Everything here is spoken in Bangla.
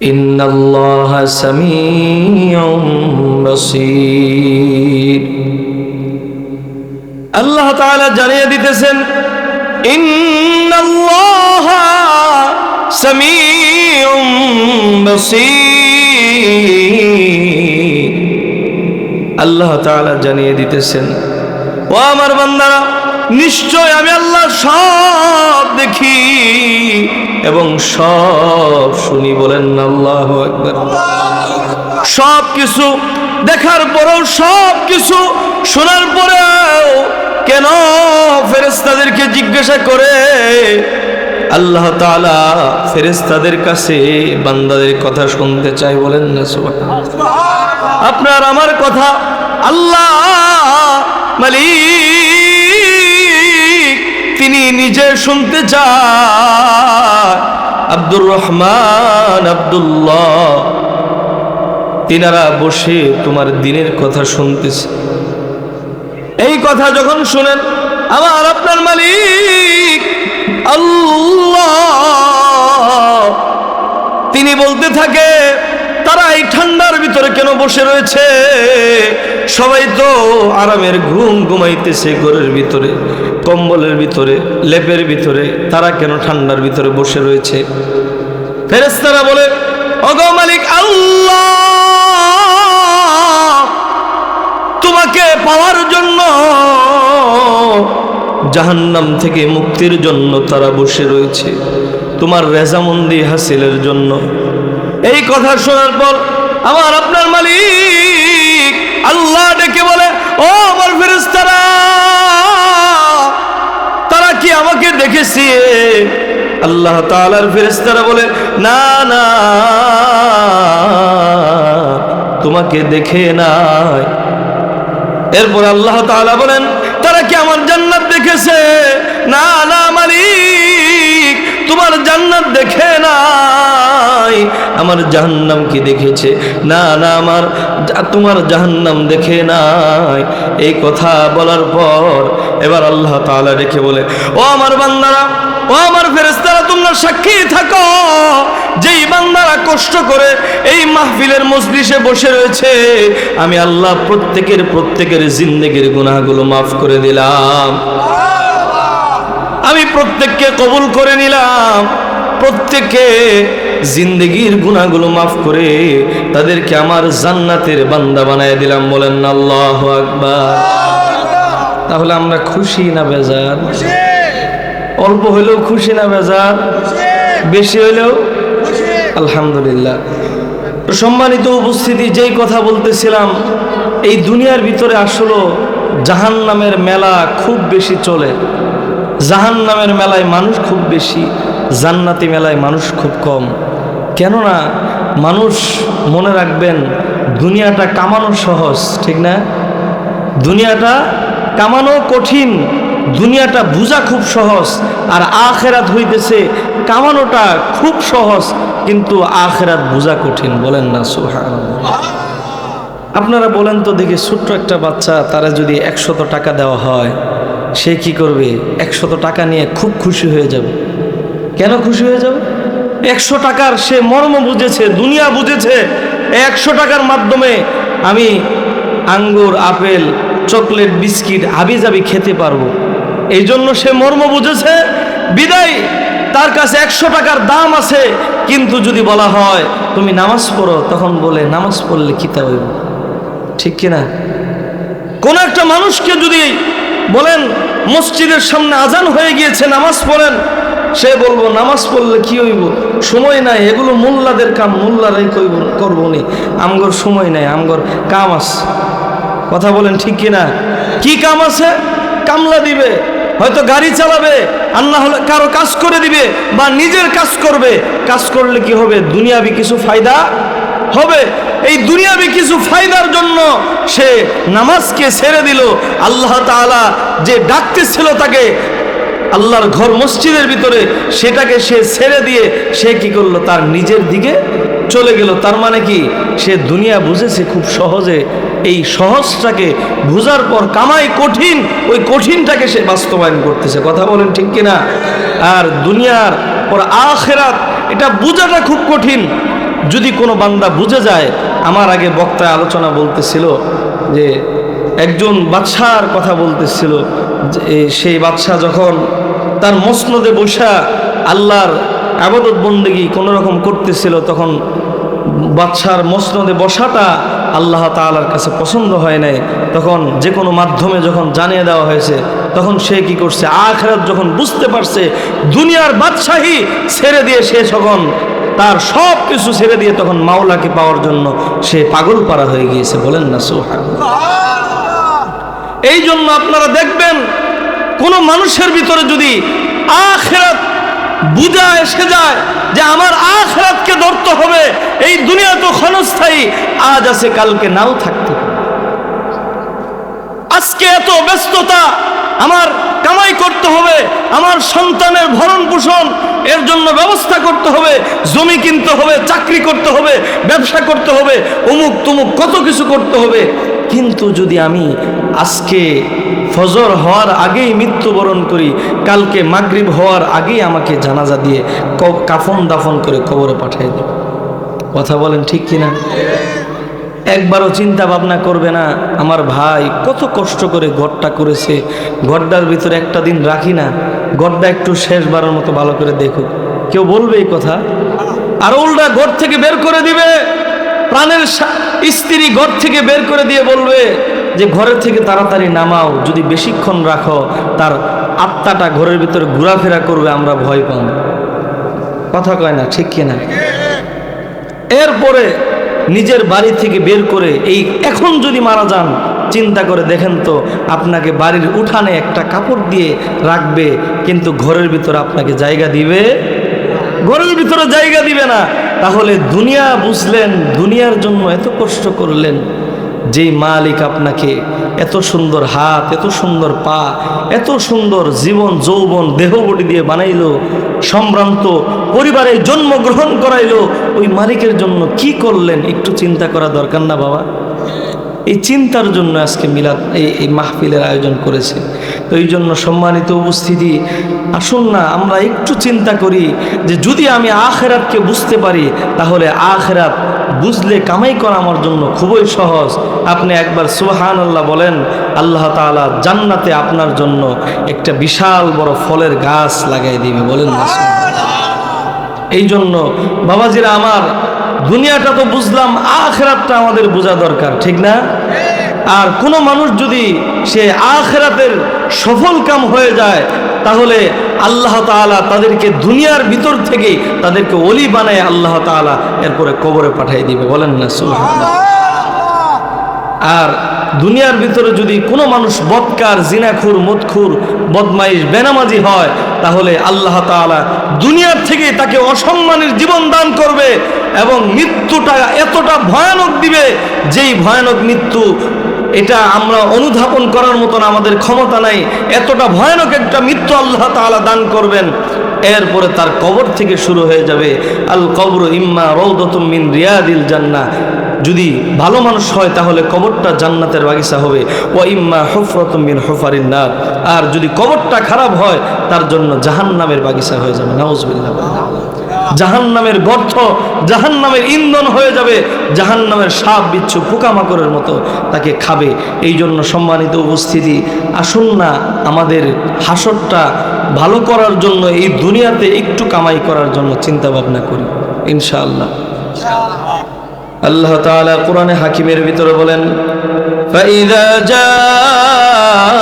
إن الله سميع بصير আল্লাহ তাআলা জানিয়ে দিতেছেন ইন্নাল্লাহ সামিউম বসীর আল্লাহ তাআলা জানিয়ে দিতেছেন ও আমার বান্দারা নিশ্চয় আমি আল্লাহ সব দেখি এবং সব শুনি বলেন আল্লাহ একবার সব কিছু দেখার পরেও, সব কিছু শোনার পরেও কেন ফেরেস্তাদেরকে জিজ্ঞাসা করে? আল্লাহ তাআলা ফেরেস্তাদের কাছে বান্দাদের কথা শুনতে চাই বলেন না আপনার আমার কথা আল্লাহ মালিক শুনতে চায়। আব্দুর রহমান আব্দুল্লাহ। তিনারা বসে তোমার দিনের কথা শুনতেছে। এই কথা যখন শুনেন, আমার আপনার মালিক আল্লাহ। তিনি বলতে থাকে তারা এই ভিতরে কেন বসে রয়েছে? সবাই তো আরামের ঘুম ঘুমাইতেছে ঘরের ভিতরে, কম্বলের ভিতরে, লেপের ভিতরে, তারা কেন ঠান্ডার ভিতরে বসে রয়েছে? ফেরেস্তারা বলে অগ মালিক আল্লাহ, তোমাকে পাওয়ার জন্য জাহান্নাম থেকে মুক্তির জন্য তারা বসে রয়েছে। তোমার রেজামন্দি হাসিলের জন্য। এই কথা শোনার পর আমার আপনার মালিক আল্লাহ ডেকে বলে, ও আমার ফেরেস্তারা তারা কি আমাকে দেখেছে? আল্লাহ তাআলার ফেরেস্তারা বলে, না না, তোমাকে দেখে নাই। এরপর আল্লাহ তাআলা বলেন, তারা কি আমার জান্নাত দেখেছে? না না, মালিক, তোমার জান্নাত দেখে নাই, আমার জাহান্নাম কি দেখেছে? না না, আমার তোমার জাহান্নাম দেখে নাই। এই কথা বলার পর এবার আল্লাহ তাআলা রেখে বলে, ও আমার বান্দারা, ও আমার ফেরেস্তারা তোমরা সাক্ষী থাকো। যেই বান্দারা কষ্ট করে এই মাহফিলের মজলিসে বসে রয়েছে, আমি আল্লাহ প্রত্যেকের প্রত্যেকের জিন্দেগির গুনাহগুলো মাফ করে দিলাম। আমি প্রত্যেককে কবুল করে নিলাম। প্রত্যেককে জিন্দগির গুনাহগুলো মাফ করে তাদেরকে আমার জান্নাতের বান্দা বানায় দিলাম বলেন আল্লাহ আকবার। তাহলে আমরা খুশি না বেজার? অল্প হইলেও খুশি না বেজার? বেশি হইলেও আলহামদুলিল্লাহ। সম্মানিত উপস্থিতি, যেই কথা বলতেছিলাম, এই দুনিয়ার ভিতরে আসলে জাহান নামের মেলা খুব বেশি চলে। জাহান নামের মেলায় মানুষ খুব বেশি। জান্নাতি মেলায় মানুষ খুব কম। কেননা মানুষ মনে রাখবেন, দুনিয়াটা কামানো সহজ, ঠিক না? দুনিয়াটা কামানো কঠিন, দুনিয়াটা বোঝা খুব সহজ, আর আখেরাত হইতেছে কামানোটা খুব সহজ, কিন্তু আখেরাত বোঝা কঠিন, বলেন না সুহান আপনারা বলেন তো দেখি, ছোট্ট একটা বাচ্চা, তারা যদি একশত টাকা দেওয়া হয়, সে কি করবে? একশত টাকা নিয়ে খুব খুশি হয়ে যাবে। খুশি হয়ে যাবে? একশো টাকার সে মর্ম বুঝেছে, দুনিয়া বুঝেছে। একশো টাকার মাধ্যমে আমি আঙ্গুর, আপেল, চকলেট, বিস্কিট হাবি জাবি খেতে পারব। এই জন্য সে মর্ম বুঝেছে, বিদায়, তার কাছে একশো টাকার দাম আছে, কিন্তু যদি বলা হয়, তুমি নামাজ পড়ো, তখন বলে, নামাজ পড়লে কিতা হইব? ঠিক কিনা? কোন একটা মানুষকে যদি বলেন, মসজিদের সামনে আজান হয়ে গিয়েছে, নামাজ পড়েন সে বলব, নামাজ পড়লে কি হইব? সময় নাই, এগুলো মোল্লাদের কাম, মোল্লারাই কইব, করব নি আমগর সময় নাই, আমগর কাম আছে। কথা বলেন ঠিক কিনা? কি কাম আছে? কামলা দিবে, হয়তো গাড়ি চালাবে, আর না হলে কারও কাজ করে দিবে, বা নিজের কাজ করবে। কাজ করলে কি হবে? দুনিয়াবি কিছু ফায়দা হবে? এই দুনিয়াবি কিছু ফায়দার জন্য সে নামাজকে ছেড়ে দিল। আল্লাহ তাআলা যে ডাকতেছিল তাকে আল্লাহর ঘর মসজিদের ভিতরে সেটাকে সে ছেড়ে দিয়ে সে কি করল? তার নিজের দিকে চলে গেল। তার মানে কি? সে দুনিয়া বুঝেছে খুব সহজে। এই সহজটাকে বুঝার পর কামাই কঠিন, ওই কঠিনটাকে সে বাস্তবায়ন করতেছে। কথা বলেন ঠিক কিনা? আর দুনিয়ার পর আখেরাত, এটা বোঝাটা খুব কঠিন। যদি কোনো বান্দা বুঝে যায়, আমার আগে বক্তায় আলোচনা বলতেছিল যে একজন বাদশার কথা বলতেছিল সেই বাদশাহ যখন তার মসনদে বসা আল্লাহর আবাদত বন্দেগি কোনো রকম করতেছিল, তখন বাদশার মসনদে বসাটা আল্লাহ তাআলার কাছে পছন্দ হয় নাই। তখন যে কোনো মাধ্যমে যখন জানিয়ে দেওয়া হয়েছে, তখন সে কি করছে? আখরাত যখন বুঝতে পারছে, দুনিয়ার বাদশাহী ছেড়ে দিয়ে সে যখন তার সব কিছু ছেড়ে দিয়ে তখন মাওলাকে পাওয়ার জন্য সে পাগল পারা হয়ে গিয়েছে। বলেন না সোহান এই জন্য আপনারা দেখবেন, কোন মানুষের ভিতরে যদি আখেরাত বুঝা এসে যায় যে আমার আখেরাতকে ধরতে হবে, এই দুনিয়া তো ক্ষণস্থায়ী, আজ আছে, কালকে নাও থাকতে আজকে এত ব্যস্ততা, আমার কামাই করতে হবে, আমার সন্তানের ভরণ পোষণ এর জন্য ব্যবস্থা করতে হবে, জমি কিনতে হবে, চাকরি করতে হবে, ব্যবসা করতে হবে, অমুক তমুক কত কিছু করতে হবে। কিন্তু যদি আমি আজকে ফজর হওয়ার আগেই মৃত্যুবরণ করি, কালকে মাগরিব হওয়ার আগেই আমাকে জানাজা দিয়ে কাফন দাফন করে কবরে পাঠিয়ে দেবে। কথা বলেন ঠিক কিনা? একবারও চিন্তা ভাবনা করবে না, আমার ভাই কত কষ্ট করে ঘরটা করেছে, ঘরটার ভিতরে একটা দিন রাখি না, ঘরটা একটু শেষবারের মতো ভালো করে দেখুক। কেউ বলবে এই কথা? আর উল্টা ঘর থেকে বের করে দিবে। প্রাণের স্ত্রী ঘর থেকে বের করে দিয়ে বলবে যে, ঘরের থেকে তাড়াতাড়ি নামাও, যদি বেশিক্ষণ রাখো, তার আত্মাটা ঘরের ভিতরে ঘোরাফেরা করবে, আমরা ভয় পাব। কথা কয় না, ঠিক কিনা? এরপরে নিজের বাড়ি থেকে বের করে এই এখন যদি মারা যান, চিন্তা করে দেখেন তো, আপনাকে বাড়ির উঠানে একটা কাপড় দিয়ে রাখবে, কিন্তু ঘরের ভিতরে আপনাকে জায়গা দিবে ঘরের ভিতরে জায়গা দিবে না। তাহলে দুনিয়া বুঝলেন, দুনিয়ার জন্য এত কষ্ট করলেন, যেই মালিক আপনাকে এত সুন্দর হাত, এত সুন্দর পা, এত সুন্দর জীবন, যৌবন দেহবডি দিয়ে বানাইল, সম্ভ্রান্ত পরিবারে জন্মগ্রহণ করাইল, ওই মালিকের জন্য কি করলেন একটু চিন্তা করা দরকার না বাবা? এই চিন্তার জন্য আজকে মিলাদ এই মাহফিলের আয়োজন করেছে। তো এই জন্য সম্মানিত উপস্থিতি, আসুন না, আমরা একটু চিন্তা করি যে যদি আমি আখেরাতকে বুঝতে পারি, তাহলে আখেরাত বুঝলে কামাই করা আমার জন্য খুবই সহজ। আপনি একবার সুবহান আল্লাহ বলেন, আল্লাহ তাআলা জান্নাতে আপনার জন্য একটা বিশাল বড় ফলের গাছ লাগাই দিবে, বলেন না এই জন্য বাবাজিরা আমার, দুনিয়াটা তো বুঝলাম, আখেরাতটা আমাদের বোঝা দরকার, ঠিক না? আর কোনো মানুষ যদি সে আখেরাতের সফল কাম হয়ে যায়, তাহলে আল্লাহ তাআলা তাদেরকে দুনিয়ার ভিতর থেকে তাদেরকে অলি বানায় আল্লাহ তাআলা এরপরে কবরে পাঠিয়ে দিবে। বলেন না আর দুনিয়ার ভিতরে যদি কোনো মানুষ বৎকার, জিনাখুর, মদখুর, বদমাইশ, বেনামাজি হয়, তাহলে আল্লাহ তাআলা দুনিয়ার থেকে তাকে অসম্মানের জীবন দান করবে এবং মৃত্যুটা এতটা ভয়ানক দিবে, যেই ভয়ানক মৃত্যু এটা আমরা অনুধাবন করার মতন আমাদের ক্ষমতা নাই। এতটা ভয়ানক একটা মৃত্যু আল্লাহ তাআলা দান করবেন। এরপরে তার কবর থেকে শুরু হয়ে যাবে। আল কবর ইম্মা রৌদতুম মিন রিয়াদিল জান্নাহ। যদি ভালো মানুষ হয় তাহলে কবরটা জান্নাতের বাগিচা হবে। ও ইম্মা হুফরতুম মিন হুফারিন আর যদি কবরটা খারাপ হয়, তার জন্য জাহান্নামের বাগিচা হয়ে যাবে। নাউজুবিল্লাহ জাহান্নামের গর্থ জাহান্নামের ইন্ধন হয়ে যাবে জাহান্নামের সাপ বিচ্ছু পোকামাকড়ের মতো তাকে খাবে এই জন্য সম্মানিত উপস্থিতি আসুন না আমাদের হাসরটা ভালো করার জন্য এই দুনিয়াতে একটু কামাই করার জন্য চিন্তা ভাবনা করি ইনশাআল্লাহ আল্লাহ তাআলা কোরআনে হাকিমের ভিতরে বলেন فإذا جاء